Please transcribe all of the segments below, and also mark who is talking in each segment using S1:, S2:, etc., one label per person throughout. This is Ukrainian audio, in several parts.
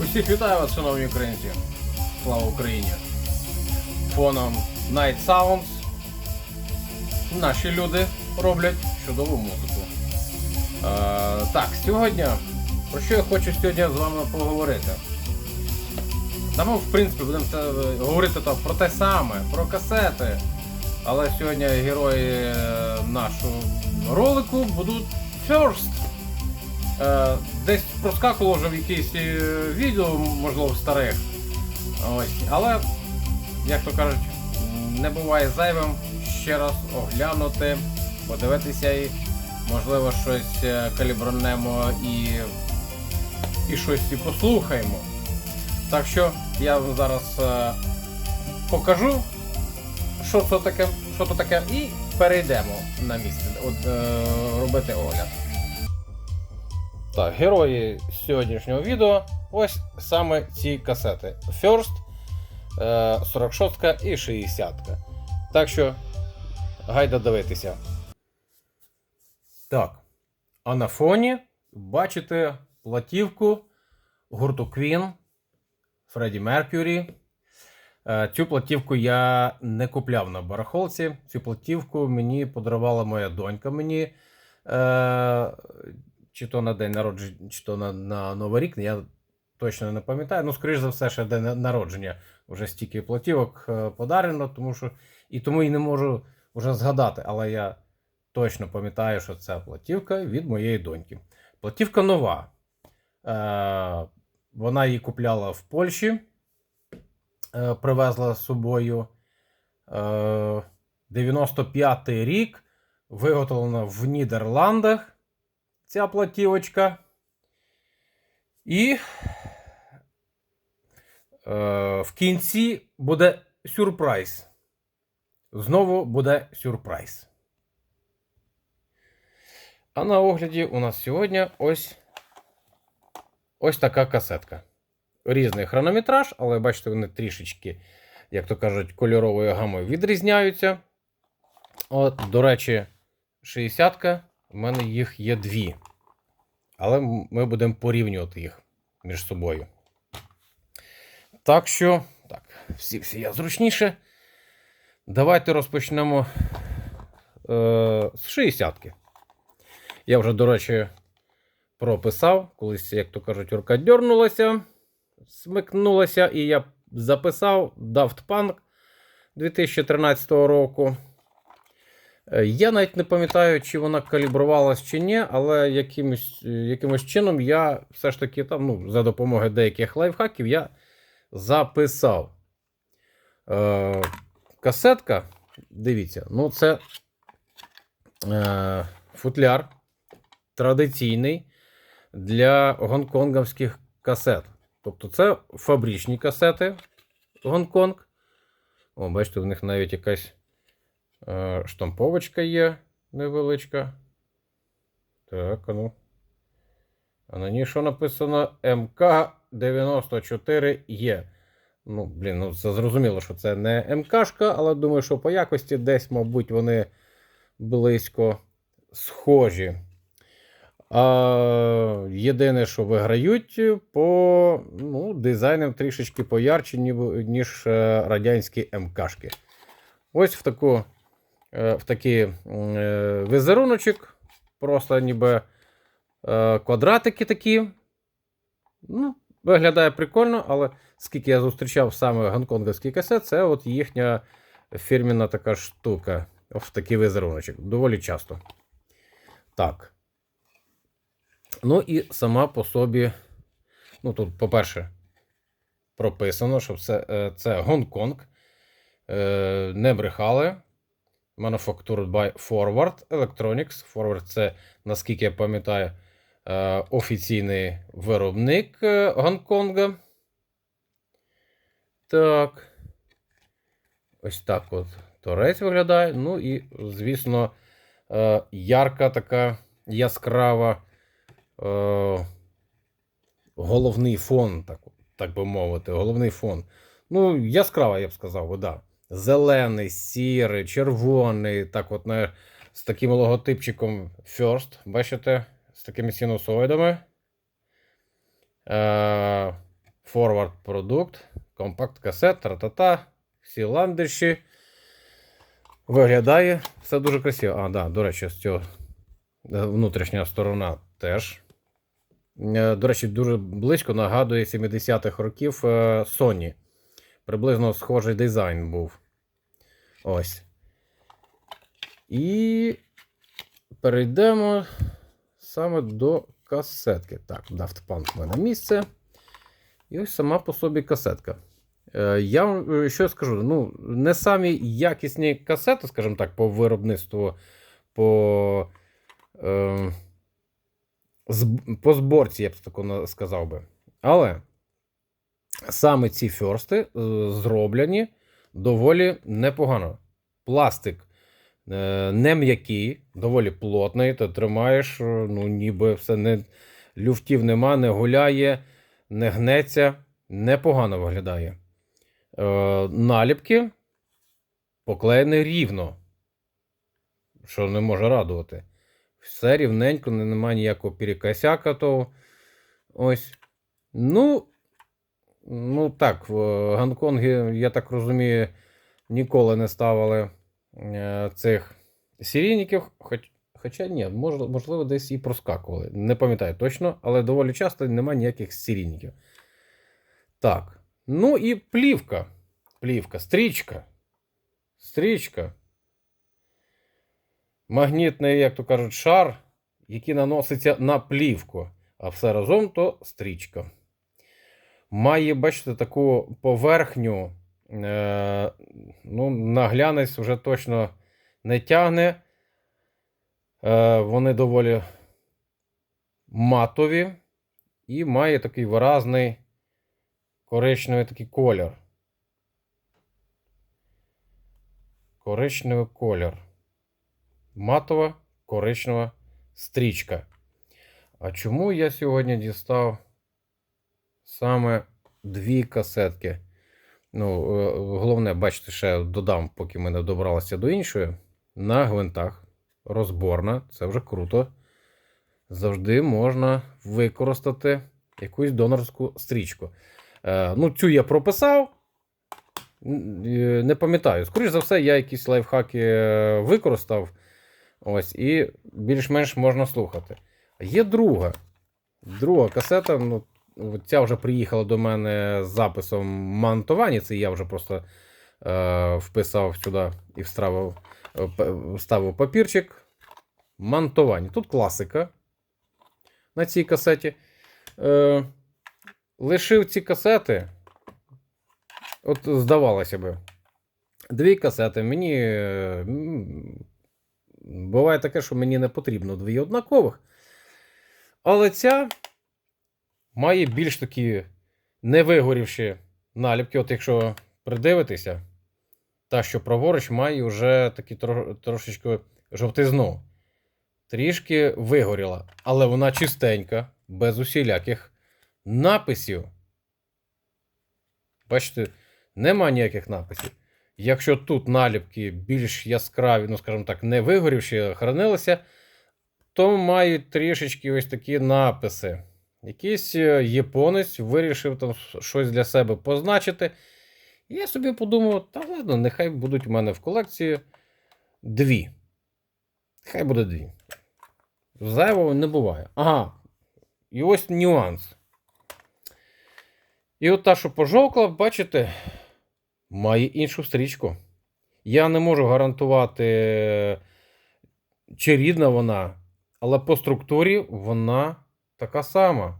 S1: Усіх вітаю вас, шановні українці. Слава Україні! Фоном Night Sounds. Наші люди роблять чудову музику. Е, так, сьогодні. Про що я хочу сьогодні з вами поговорити? Та ми, в принципі, будемо говорити так, про те саме, про касети. Але сьогодні герої е, нашого ролику будуть First. Е, десь проскакувало вже в якісь е, відео, можливо, старих. Ось. Але, як то кажуть, не буває зайвим ще раз оглянути, подивитися і, можливо, щось е, калібронемо і, і щось і послухаємо. Так що я вам зараз е, покажу, що це таке, що це таке, і перейдемо на місце от, робити огляд. Так, герої сьогоднішнього відео ось саме ці касети. First, е, 46 і 60. Так що, гайда дивитися. Так. А на фоні бачите платівку гурту Queen Фредді Меркюрі. Е, Цю платівку я не купляв на барахолці. Цю платівку мені подарувала моя донька мені. Е, чи то на день народження, чи то на, на Новий рік, я точно не пам'ятаю. Ну, скоріш за все, ще день народження вже стільки платівок е, подарено, тому що і тому і не можу вже згадати, але я точно пам'ятаю, що це платівка від моєї доньки. Платівка нова. Е, вона її купляла в Польщі, е, привезла з собою. Е, 95-й рік, виготовлена в Нідерландах ця платівочка. І е, в кінці буде сюрприз. Знову буде сюрприз. А на огляді у нас сьогодні ось ось така касетка. Різний хронометраж, але бачите, вони трішечки, як то кажуть, кольоровою гамою відрізняються. От, до речі, 60-ка, в мене їх є дві. Але ми будемо порівнювати їх між собою. Так що, так, всі всі я зручніше. Давайте розпочнемо е, з 60-ки. Я вже, до речі, прописав. Колись, як то кажуть, рука дьорнулася, смикнулася, і я записав Daft Punk 2013 року. Е, Я навіть не пам'ятаю, чи вона калібрувалась чи ні, але якимось, е, якимось чином я все ж таки там, ну, за допомогою деяких лайфхаків я записав. Е, касетка, дивіться, ну це е, футляр традиційний для гонконгівських касет. Тобто це фабричні касети Гонконг. О, бачите, в них навіть якась штамповочка є невеличка. Так, ну. А на ній що написано МК94Е. Ну, блін, ну це зрозуміло, що це не МКшка, але думаю, що по якості десь, мабуть, вони близько схожі. А, єдине, що виграють по ну, дизайнам трішечки поярче, ніж е, радянські МКшки. Ось в таку, е, в такий е, візеруночок, просто ніби е, квадратики такі. Ну, виглядає прикольно, але скільки я зустрічав саме гонконгівський касет, це от їхня фірміна така штука. Ось такий візеруночок. Доволі часто. Так. Ну і сама по собі. Ну, тут, по-перше, прописано, що це, е, це Гонконг. Е, Не брехали. Manufactured by Forward Electronics. Forward це, наскільки я пам'ятаю, е, офіційний виробник е, Гонконга. Так. Ось так от торець виглядає. Ну і, звісно, е, ярка така яскрава. Головний фон, так, так би мовити, головний фон. Ну, яскрава, я б сказав, да. Зелений, сірий, червоний, так от на, з таким логотипчиком First, бачите, з такими синусоїдами. Е, Forward продукт, компакт касет, тра-та-та, всі ландиші. Виглядає все дуже красиво. А, да, до речі, з цього е, внутрішня сторона теж. Е, До речі, дуже близько нагадує 70-х років Sony. Приблизно схожий дизайн був. Ось. І перейдемо саме до касетки. Так, Daft Punk в мене місце. І ось сама по собі касетка. Е, Я вам е, що скажу? Ну, не самі якісні касети, скажімо так, по виробництву, по, е, по зборці, я б тако на- сказав би. Але саме ці ферсти е, зроблені доволі непогано. Пластик е, не м'який, доволі плотний, ти тримаєш, е, ну, ніби все не люфтів нема, не гуляє, не гнеться, непогано виглядає. Е, наліпки поклеєні рівно, що не може радувати. Все рівненько, не- немає ніякого перекосяка того. Ось. Ну, ну так, в Гонконгі, я так розумію, ніколи не ставили е, цих серійників, хоч, хоча ні, можливо, десь і проскакували. Не пам'ятаю точно, але доволі часто немає ніяких серійників. Так. Ну і плівка. Плівка, стрічка. Стрічка. Магнітний, як то кажуть, шар, який наноситься на плівку. А все разом то стрічка. Має, бачите, таку поверхню. Е, ну, на вже точно не тягне. Е, вони доволі матові. І має такий виразний коричневий такий колір. Коричневий колір. Матова коричнева стрічка. А чому я сьогодні дістав саме дві касетки? Ну, е, головне, бачите, ще додам, поки ми не добралися до іншої. На гвинтах розборна, це вже круто. Завжди можна використати якусь донорську стрічку. Е, ну, цю я прописав. Е, Не пам'ятаю. Скоріше за все, я якісь лайфхаки використав. Ось, і більш-менш можна слухати. Є друга. Друга касета. Ну, ця вже приїхала до мене з записом монтування. Це я вже просто е, вписав сюди і вставив, е, вставив папірчик. Монтування. Тут класика на цій касеті. Е, лишив ці касети. От здавалося би. Дві касети. Мені. е, Буває таке, що мені не потрібно дві однакових. Але ця має більш такі невигорівші наліпки. От якщо придивитися, та, що праворуч має вже такі тро- трошечки жовтизну. Трішки вигоріла, але вона чистенька, без усіляких написів. Бачите, нема ніяких написів. Якщо тут наліпки більш яскраві, ну, скажімо так, не вигорівші, хранилися, то мають трішечки ось такі написи. Якийсь е, японець вирішив там щось для себе позначити. І я собі подумав, та ладно, нехай будуть у мене в колекції дві. Хай буде дві. Зайвого не буває. Ага. І ось нюанс. І от та, що пожовкла, бачите, має іншу стрічку. Я не можу гарантувати, чи рідна вона, але по структурі вона така сама.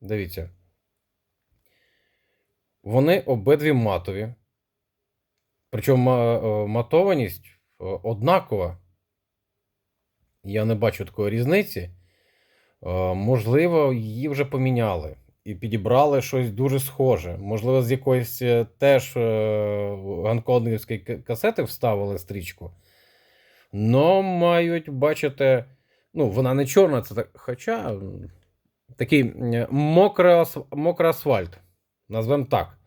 S1: Дивіться. Вони обидві матові. Причому е, матованість е, однакова. Я не бачу такої різниці. Е, Можливо, її вже поміняли і підібрали щось дуже схоже. Можливо, з якоїсь теж гонконгівської к- касети вставили стрічку. Но мають, бачите, ну, вона не чорна, це так, хоча такий мокрий, мокрий асфальт. Назвемо так.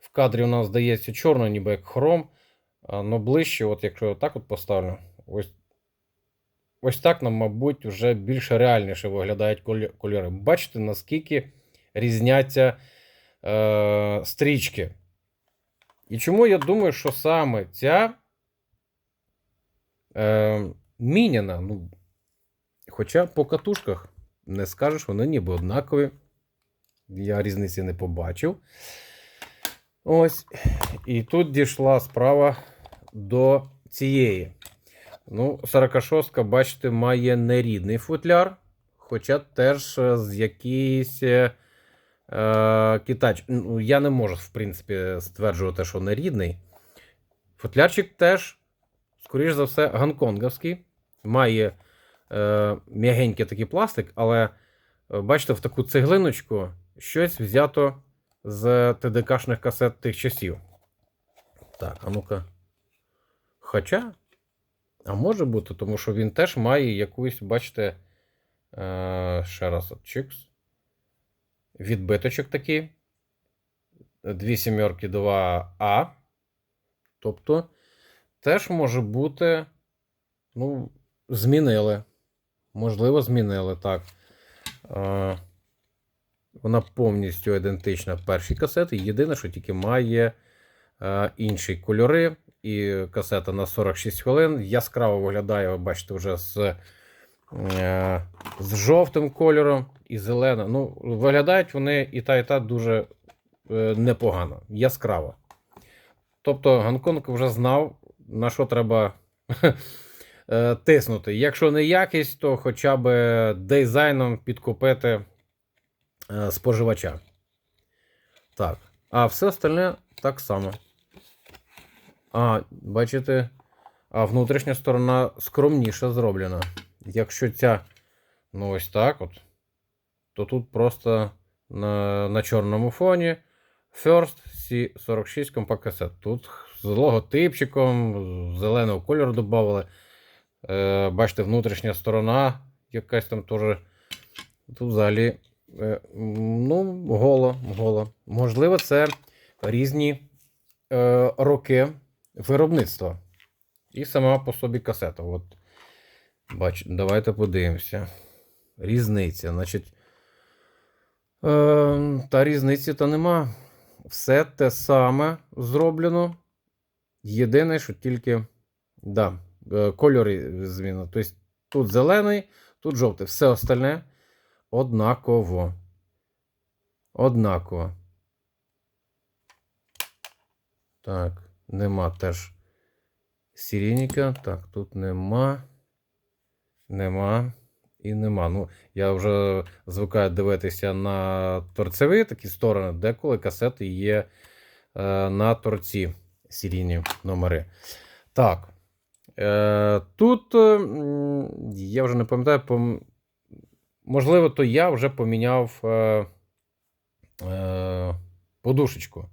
S1: В кадрі у нас здається чорно, ніби як хром. А, но ближче, от якщо так от поставлю, ось, ось так нам, мабуть, вже більш реальніше виглядають кольори. Бачите, наскільки різняться е, стрічки. І чому я думаю, що саме ця е, міняна, ну, хоча по катушках не скажеш, вони ніби однакові. Я різниці не побачив. Ось. І тут дійшла справа до цієї. Ну, 46 бачите, має нерідний футляр, хоча теж е, з якийсь е, е, китач. Ну, я не можу, в принципі, стверджувати, що нерідний. Футлярчик теж, скоріш за все, гонконговський. Має е, м'ягенький такий пластик, але е, бачите, в таку цеглиночку щось взято з ТДКшних касет тих часів. Так, а ну-ка. Хоча. А може бути, тому що він теж має якусь, бачите, е, ще раз от чикс. Відбиточок такий. Дві сімерки 2А. Тобто, теж може бути. Ну, змінили. Можливо, змінили так. Е, вона повністю ідентична першій касеті. Єдине, що тільки має е, інші кольори. І касета на 46 хвилин. Яскраво виглядає, ви бачите, вже з, е, з жовтим кольором і зеленим. Ну, виглядають вони і та, і та дуже е, непогано, яскраво. Тобто Гонконг вже знав, на що треба е, тиснути. Якщо не якість, то хоча б дизайном підкупити е, споживача. Так. А все остальне так само. А, бачите, а внутрішня сторона скромніше зроблена. Якщо ця, ну ось так от, то тут просто на, на чорному фоні First C46 компакт касет. Тут з логотипчиком, зеленого кольору додали. Е, бачите, внутрішня сторона якась там теж. Тут взагалі е, ну, голо, голо. Можливо, це різні е, роки виробництва. І сама по собі касета. От, бач, давайте подивимося. Різниця. Значить, е, та різниці то нема. Все те саме зроблено. Єдине, що тільки да, кольори зміни. Тобто тут зелений, тут жовтий. Все остальне однаково. Однаково. Так. Нема теж сірійника. Так, тут нема. Нема. І нема. Ну, я вже звикаю дивитися на торцеві такі сторони, деколи касети є е, на торці серійні номери. Так. Е, Тут е, я вже не пам'ятаю, можливо, то я вже поміняв е, подушечку.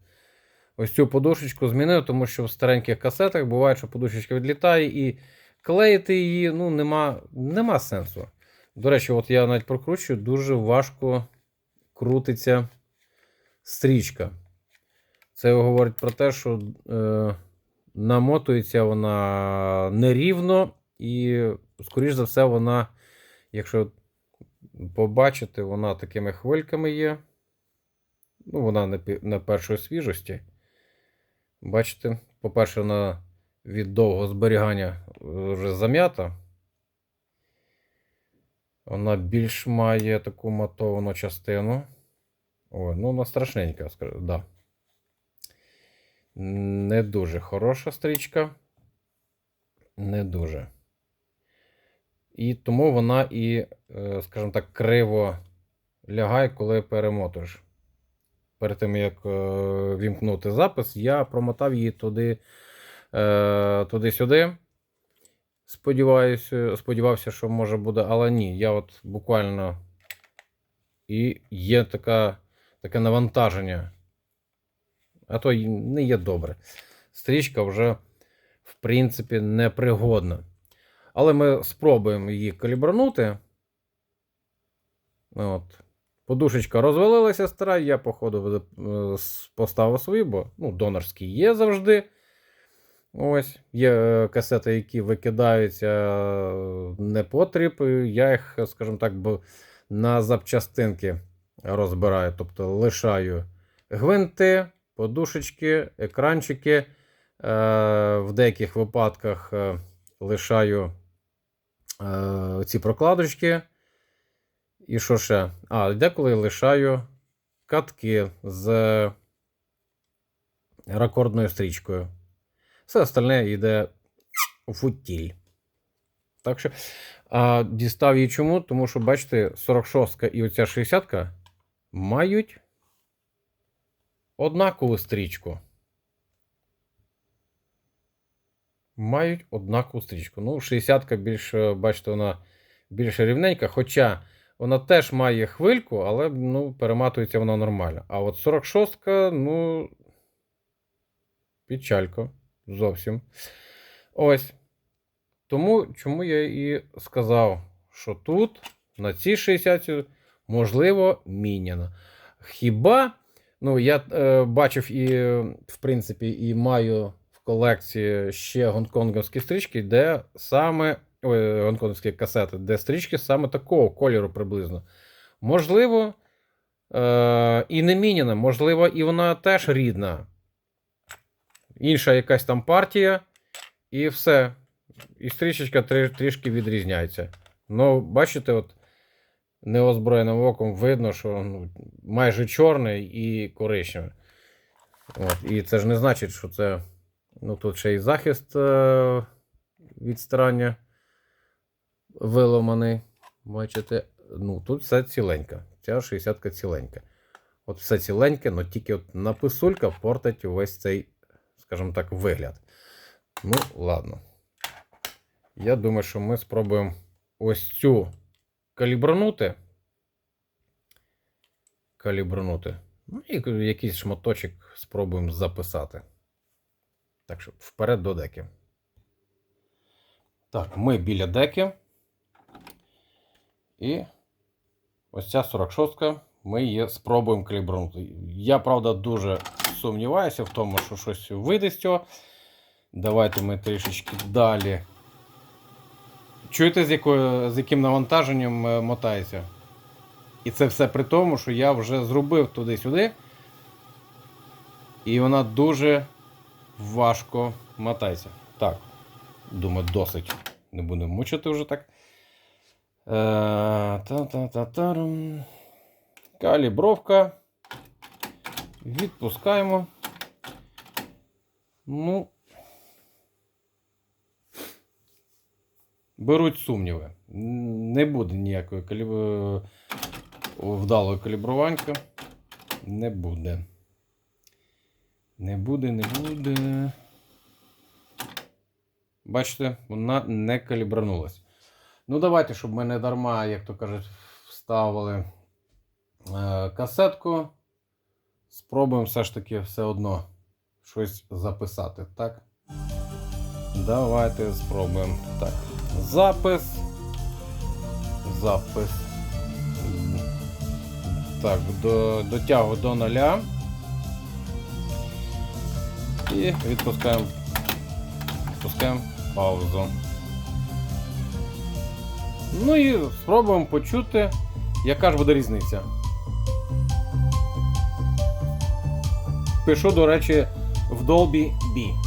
S1: Ось цю подушечку змінив, тому що в стареньких касетах буває, що подушечка відлітає і клеїти її ну, нема, нема сенсу. До речі, от я навіть прокручую, дуже важко крутиться стрічка. Це говорить про те, що е, намотується вона нерівно, і, скоріш за все, вона, якщо побачите, вона такими хвильками є. Ну, вона не, не першої свіжості. Бачите, по-перше, вона від довгого зберігання вже зам'ята. Вона більш має таку матовану частину. Ой, ну вона страшненька, скажу, да. Не дуже хороша стрічка. Не дуже. І тому вона і, е, скажімо так, криво лягає, коли перемотуєш перед тим, як е, вімкнути запис, я промотав її туди, е, туди-сюди. Сподіваюся, сподівався, що може буде, але ні. Я от буквально і є така, таке навантаження. А то й не є добре. Стрічка вже, в принципі, непригодна. Але ми спробуємо її калібранути. От. Подушечка розвалилася стара, я, походу, е, поставив свої, бо ну, донорські є завжди. Ось, є е, касети, які викидаються е, не. Я їх, скажімо так, на запчастинки розбираю, тобто лишаю гвинти, подушечки, екранчики. Е, в деяких випадках е, лишаю е, ці прокладочки. І що ще? А, деколи лишаю катки з рекордною стрічкою. Все остальне йде у футіль. Так що, а, дістав її чому? Тому що, бачите, 46 і оця 60 мають однакову стрічку. Мають однакову стрічку. Ну, 60 більш, е, бачите, вона більш рівненька, хоча вона теж має хвильку, але ну, перематується вона нормально. А от 46, ну, печалько. Зовсім. Ось. Тому чому я і сказав, що тут, на цій 60, можливо, міняно. Хіба, ну, я е, бачив і, в принципі, і маю в колекції ще гонконгівські стрічки, де саме ой, гонконгівські касети, де стрічки саме такого кольору приблизно. Можливо, е, і не міняна, можливо, і вона теж рідна. Інша якась там партія, і все. І стрічечка трішки відрізняється. Ну, бачите, от неозброєним оком видно, що ну, майже чорний і коричневий. От, і це ж не значить, що це. Ну, тут ще й захист е- від старання виламаний. Бачите, ну тут все ціленьке. Ця 60-ка ціленька. От все ціленьке, але тільки от написулька портить увесь цей, скажімо так, вигляд. Ну, ладно. Я думаю, що ми спробуємо ось цю калібранути. Калібранути. Ну, і якийсь шматочок спробуємо записати. Так що вперед до деки. Так, ми біля деки. І ось ця 46-ка. Ми її спробуємо калібранути. Я, правда, дуже сумніваюся в тому, що щось вийде з цього. Давайте ми трішечки далі. Чуєте, з, якою, з яким навантаженням е, мотається? І це все при тому, що я вже зробив туди-сюди. І вона дуже важко мотається. Так, думаю, досить. Не будемо мучити вже так. Е, Та-та-та-тарам. Калібровка. Відпускаємо. Ну. Беруть сумніви. Не буде ніякої каліб... е, вдалої калібруваньки. Не буде. Не буде, не буде. Бачите, вона не калібранулась. Ну, давайте, щоб ми не дарма, як то кажуть, вставили е, касетку. Спробуємо все ж таки все одно щось записати, так? Давайте спробуємо. Так. Запис. Запис. Так, до, дотягу до нуля. І відпускаємо. Відпускаємо паузу. Ну і спробуємо почути, яка ж буде різниця. Пишу, до речі, в Dolby B.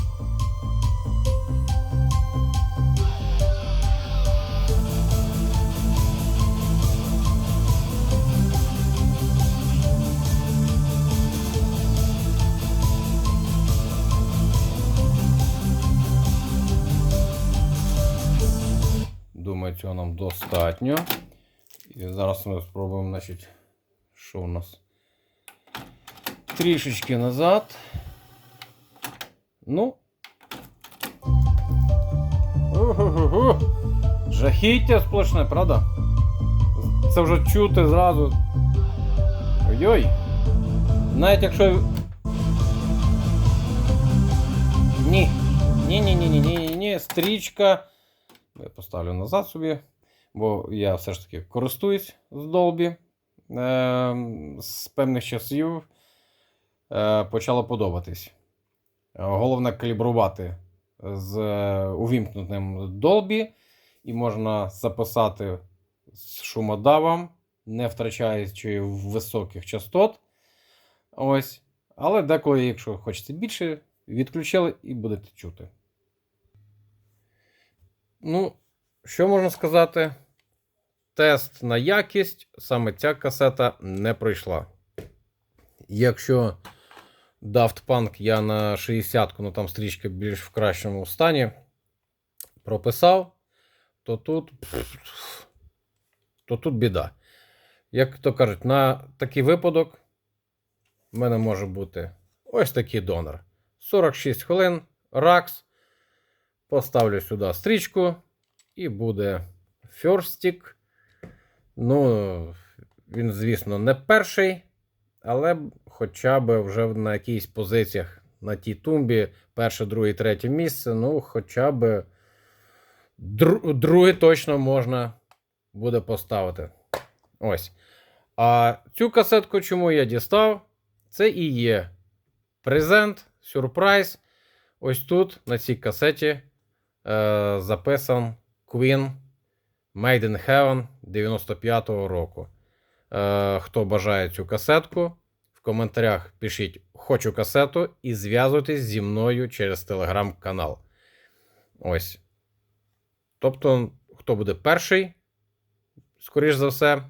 S1: цього нам достатньо. І зараз ми спробуємо, значить, що у нас? Трішечки назад. Ну. Жахіття сплошне, правда? Це вже чути зразу. Ой-ой. Навіть якщо. Ні. Ні-ні-ні-ні-ні-ні. Стрічка. Я поставлю назад собі, бо я все ж таки користуюсь з Dolby. Е, з певних часів е, почало подобатись. Е, Головне калібрувати з е, увімкнутим Dolby, і можна записати з шумодавом, не втрачаючи високих частот. Ось. Але деколи, якщо хочете більше, відключили і будете чути. Ну, що можна сказати? Тест на якість саме ця касета не пройшла. Якщо Daft Punk я на 60 ну там стрічка більш в кращому стані, прописав, то тут, то тут біда. Як то кажуть, на такий випадок в мене може бути ось такий донор. 46 хвилин, ракс. Поставлю сюди стрічку, і буде фьорстік. Ну, він, звісно, не перший, але хоча б вже на якихось позиціях на тій тумбі, перше, друге, третє місце, ну, хоча б дру- друге точно можна буде поставити. Ось. А цю касетку, чому я дістав? Це і є презент, сюрприз. Ось тут, на цій касеті, е, записан Queen Made in Heaven 95-го року. Е, хто бажає цю касетку, в коментарях пишіть Хочу касету і зв'язуйтесь зі мною через телеграм-канал. Ось. Тобто, хто буде перший, скоріш за все,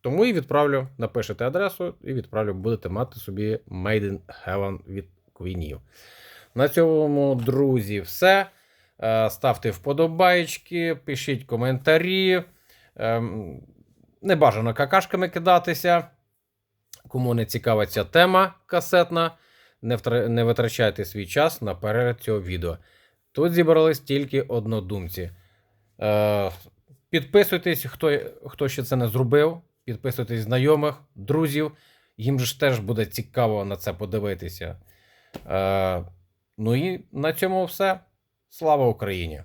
S1: тому і відправлю, напишете адресу і відправлю, будете мати собі Made in Heaven від Queenів. На цьому, друзі, все. Е, Ставте вподобайки, пишіть коментарі. Ем, Не бажано какашками кидатися. Кому не цікава ця тема касетна, не, витрачайте свій час на перегляд цього відео. Тут зібрались тільки однодумці. Е, Підписуйтесь, хто, хто ще це не зробив. Підписуйтесь знайомих, друзів. Їм ж теж буде цікаво на це подивитися. Е, ну і на цьому все. Слава Україні!